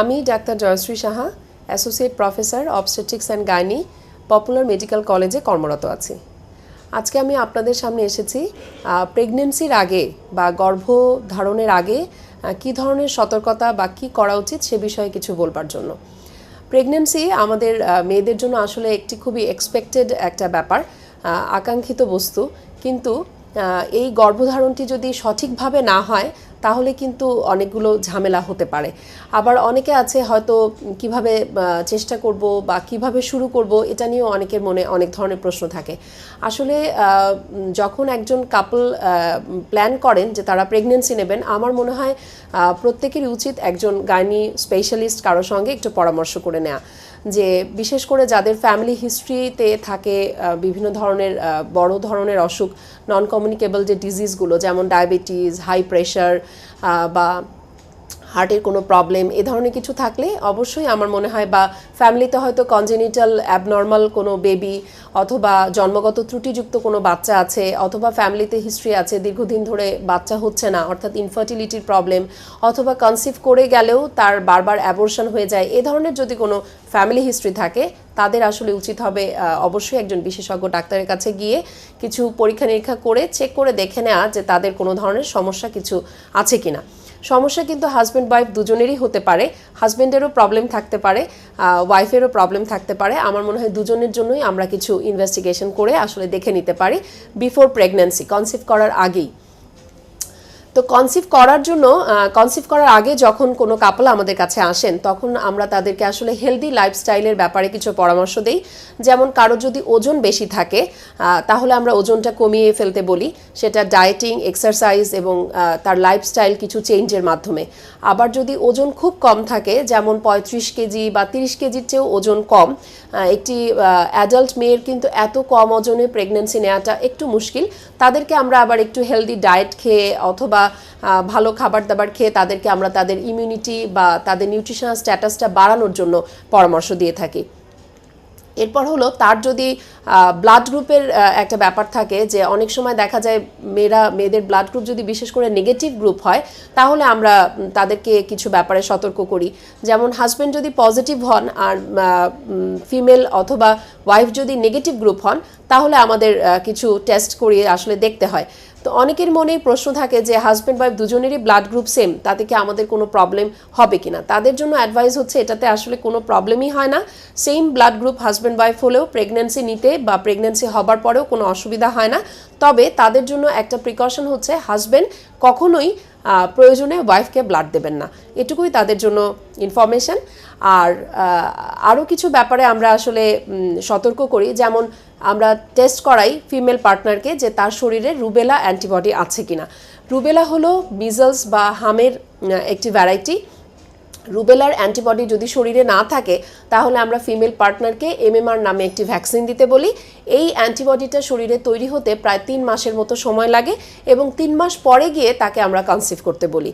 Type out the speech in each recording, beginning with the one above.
আমি doctor Jayashree Saha, associate professor obstetrics and gynae, popular medical কলেজে কর্মরত আছি। আজকে আমি আপনাদের সামনে এসেছি প্রেগনেন্সির আগে বা গর্ভধারণের আগে কী ধরনের সতর্কতা বা কী করা উচিত সে বিষয়ে কিছু বলবার জন্য। প্রেগনেন্সি আমাদের মেয়েদের জন্য আসলে একটি খুবই এক্সপেক্টেড একটা ব্যাপার আকাঙ্ক্ষিত বস্তু। কিন্তু এই গর্ভধারণটি যদি সঠিকভাবে না হয় তাহলে কিন্তু অনেকগুলো ঝামেলা হতে পারে। আবার অনেকে আছে হয়তো কীভাবে চেষ্টা করব বা কীভাবে শুরু করব এটা নিয়েও অনেকের মনে অনেক ধরনের প্রশ্ন থাকে। আসলে যখন একজন কাপল প্ল্যান করেন যে তারা প্রেগনেন্সি নেবেন, আমার মনে হয় প্রত্যেকেরই উচিত একজন গাইনি স্পেশালিস্ট কারোর সঙ্গে একটু পরামর্শ করে নেওয়া যে বিশেষ করে যাদের ফ্যামিলি হিস্ট্রিতে থাকে বিভিন্ন ধরনের বড় ধরনের অসুখ নন কমিউনিকেবল যে ডিজিজগুলো যেমন ডায়াবেটিস হাই প্রেশার বা হার্টের কোনো প্রবলেম, এ ধরনের কিছু থাকলে অবশ্যই আমার মনে হয় বা ফ্যামিলিতে হয়তো কনজেনিটাল অ্যাবনর্মাল কোনো বেবি অথবা জন্মগত ত্রুটিযুক্ত কোনো বাচ্চা আছে অথবা ফ্যামিলিতে হিস্ট্রি আছে, দীর্ঘদিন ধরে বাচ্চা হচ্ছে না, অর্থাৎ ইনফার্টিলিটির প্রবলেম অথবা কনসিভ করে গেলেও তার বারবার অ্যাবর্শন হয়ে যায়, এ ধরনের যদি কোনো ফ্যামিলি হিস্ট্রি থাকে, তাদের আসলে উচিত হবে অবশ্যই একজন বিশেষজ্ঞ ডাক্তারের কাছে গিয়ে কিছু পরীক্ষা নিরীক্ষা করে চেক করে দেখে নেওয়া যে তাদের কোনো ধরনের সমস্যা কিছু আছে কিনা। সমস্যা কিন্তু হাজব্যান্ড ওয়াইফ দুজনেরই হতে পারে। হাজব্যান্ডেরও প্রবলেম থাকতে পারে ওয়াইফেরও প্রবলেম থাকতে পারে। আমার মনে হয় দুজনের জন্যই আমরা কিছু ইনভেস্টিগেশন করে আসলে দেখে নিতে পারি বিফোর প্রেগন্যান্সি কনসিভ করার আগেই। তো কনসিভ করার জন্য কনসিভ করার আগে যখন কোনো কাপল আমাদের কাছে আসেন, তখন আমরা তাদেরকে আসলে হেলদি লাইফস্টাইলের ব্যাপারে কিছু পরামর্শ দেই। যেমন কারও যদি ওজন বেশি থাকে তাহলে আমরা ওজনটা কমিয়ে ফেলতে বলি। সেটা ডায়েটিং এক্সারসাইজ এবং তার লাইফস্টাইল কিছু চেঞ্জের মাধ্যমে। আবার যদি ওজন খুব কম থাকে, যেমন পঁয়ত্রিশ কেজি বা তিরিশ কেজির চেয়েও ওজন কম একটি অ্যাডাল্ট মেয়ের কিন্তু এত কম ওজনে প্রেগনেন্সি নেওয়াটা একটু মুশকিল। তাদেরকে আমরা আবার একটু হেলদি ডায়েট খেয়ে অথবা ভালো খাবার দাবার খেয়ে তাদেরকে আমরা তাদের ইমিউনিটি বা তাদের নিউট্রিশনাল স্ট্যাটাসটা বাড়ানোর জন্য পরামর্শ দিয়ে থাকি। এরপর হলো তার যদি ব্লাড গ্রুপের একটা ব্যাপার থাকে যে অনেক সময় দেখা যায় মেয়েরা, মেয়েদের ব্লাড গ্রুপ যদি বিশেষ করে নেগেটিভ গ্রুপ হয়, তাহলে আমরা তাদেরকে কিছু ব্যাপারে সতর্ক করি। যেমন হাজব্যান্ড যদি পজিটিভ হন আর ফিমেল অথবা ওয়াইফ যদি নেগেটিভ গ্রুপ হন, তাহলে আমাদের কিছু টেস্ট করিয়ে আসলে দেখতে হয়। তো অনেকের মনেই প্রশ্ন থাকে যে হাজব্যান্ড ওয়াইফ দুজনেরই ব্লাড গ্রুপ সেম তাতে কি আমাদের কোনো প্রবলেম হবে কিনা? তাদের জন্য অ্যাডভাইস হচ্ছে এটাতে আসলে কোনো প্রবলেমই হয় না। Same blood group husband wife হলেও প্রেগন্যান্সি নিতে বা প্রেগন্যান্সি হবার পরেও কোনো অসুবিধা হয় না। তবে তাদের জন্য একটা প্রিকশন হচ্ছে হাজব্যান্ড কখনোই প্রয়োজনে ওয়াইফকে ব্লাড দেবেন না। এটুকুই তাদের জন্য ইনফরমেশান আর আরও কিছু ব্যাপারে আমরা আসলে সতর্ক করি। যেমন আমরা টেস্ট করাই ফিমেল পার্টনারকে যে তার শরীরে রুবেলা অ্যান্টিবডি আছে কিনা। রুবেলা হলো মিজলস বা হামের একটি ভ্যারাইটি রুবেলার অ্যান্টিবডি যদি শরীরে না থাকে, তাহলে আমরা ফিমেল পার্টনারকে এমএমআর নামে একটি ভ্যাকসিন দিতে বলি। এই অ্যান্টিবডিটা শরীরে তৈরি হতে প্রায় তিন মাসের মতো সময় লাগে এবং তিন মাস পরে গিয়ে তাকে আমরা কনসিভ করতে বলি।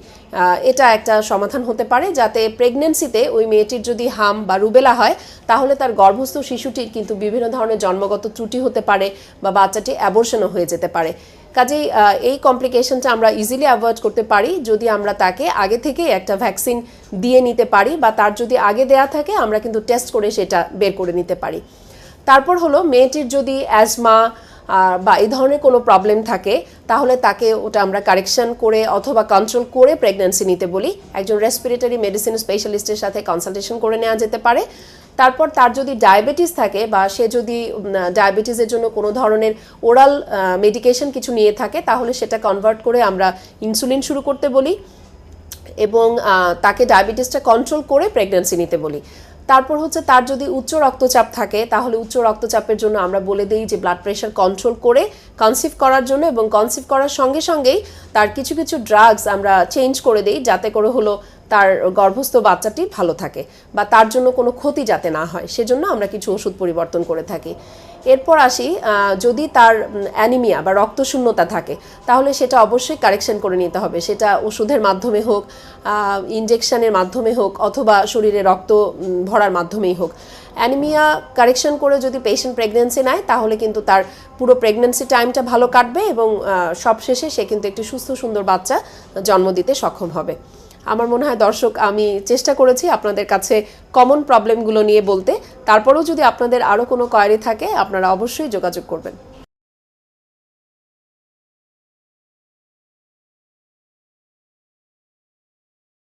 এটা একটা সমাধান হতে পারে যাতে প্রেগনেন্সিতে ওই মেয়েটির যদি হাম বা রুবেলা হয়, তাহলে তার গর্ভস্থ শিশুটির কিন্তু বিভিন্ন ধরনের জন্মগত ত্রুটি হতে পারে বা বাচ্চাটি অ্যাবর্শনও হয়ে যেতে পারে। কাজেই এই কমপ্লিকেশনটা আমরা ইজিলি অ্যাভয়েড করতে পারি যদি আমরা তাকে আগে থেকে একটা ভ্যাকসিন দিয়ে নিতে পারি বা তার যদি আগে দেয়া থাকে, আমরা কিন্তু টেস্ট করে সেটা বের করে নিতে পারি। তারপর হলো মেয়েটির যদি অ্যাজমা বা এই ধরনের কোনো প্রবলেম থাকে, তাহলে তাকে ওটা আমরা কারেকশন করে অথবা কন্ট্রোল করে প্রেগন্যান্সি নিতে বলি। একজন রেসপিরেটরি মেডিসিন স্পেশালিস্টের সাথে কনসালটেশন করে নেওয়া যেতে পারে। তারপর তার যদি ডায়াবেটিস থাকে বা সে যদি ডায়াবেটিসের জন্য কোনো ধরনের ওরাল মেডিকেশন কিছু নিয়ে থাকে, তাহলে সেটা কনভার্ট করে আমরা ইনসুলিন শুরু করতে বলি এবং তাকে ডায়াবেটিসটা কন্ট্রোল করে প্রেগন্যান্সি নিতে বলি। তারপর হচ্ছে তার যদি উচ্চ রক্তচাপ থাকে, তাহলে উচ্চ রক্তচাপের জন্য আমরা বলে দিই যে ব্লাড প্রেশার কন্ট্রোল করে কনসিভ করার জন্য এবং কনসিভ করার সঙ্গে সঙ্গেই তার কিছু কিছু ড্রাগস আমরা চেঞ্জ করে দিই, যাতে করে হলো তার গর্ভস্থ বাচ্চাটি ভালো থাকে বা তার জন্য কোনো ক্ষতি যাতে না হয়, সেজন্য আমরা কিছু ওষুধ পরিবর্তন করে থাকি। এরপর আসি যদি তার অ্যানিমিয়া বা রক্তশূন্যতা থাকে, তাহলে সেটা অবশ্যই কারেকশন করে নিতে হবে। সেটা ওষুধের মাধ্যমে হোক ইনজেকশনের মাধ্যমে হোক, অথবা শরীরে রক্ত ভরার মাধ্যমেই হোক। অ্যানিমিয়া কারেকশন করে যদি পেশেন্ট প্রেগনেন্সি নেয়, তাহলে কিন্তু তার পুরো প্রেগনেন্সি টাইমটা ভালো কাটবে এবং সবশেষে সে কিন্তু একটি সুস্থ সুন্দর বাচ্চা জন্ম দিতে সক্ষম হবে। আমার মনে হয় দর্শক, আমি চেষ্টা করেছি আপনাদের কাছে কমন প্রবলেমগুলো নিয়ে বলতে। তারপরেও যদি আপনাদের আরও কোনো কোয়ারি থাকে, আপনারা অবশ্যই যোগাযোগ করবেন।